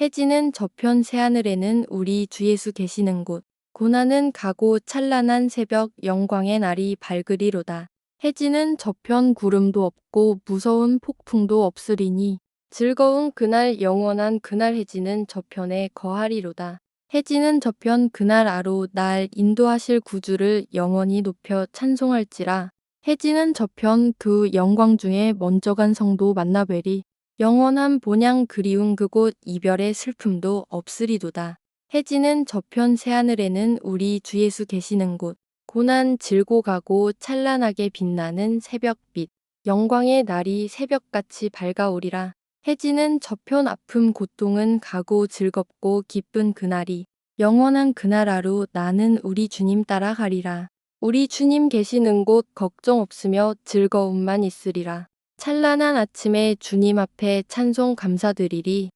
해지는 저편 새하늘에는 우리 주 예수 계시는 곳 고난은 가고 찬란한 새벽 영광의 날이 밝으리로다. 해지는 저편 구름도 없고 무서운 폭풍도 없으리니 즐거운 그날 영원한 그날 해지는 저편에 거하리로다. 해지는 저편 그날 아로 날 인도하실 구주를 영원히 높여 찬송할지라. 해지는 저편 그 영광 중에 먼저 간 성도 만나뵈리. 영원한 본향 그리운 그곳 이별의 슬픔도 없으리도다. 해지는 저편 새하늘에는 우리 주 예수 계시는 곳 고난 질고 가고 찬란하게 빛나는 새벽빛 영광의 날이 새벽같이 밝아오리라. 해지는 저편 아픔 고통은 가고 즐겁고 기쁜 그날이 영원한 그날 하루 나는 우리 주님 따라가리라. 우리 주님 계시는 곳 걱정 없으며 즐거움만 있으리라. 찬란한 아침에 주님 앞에 찬송 감사드리리.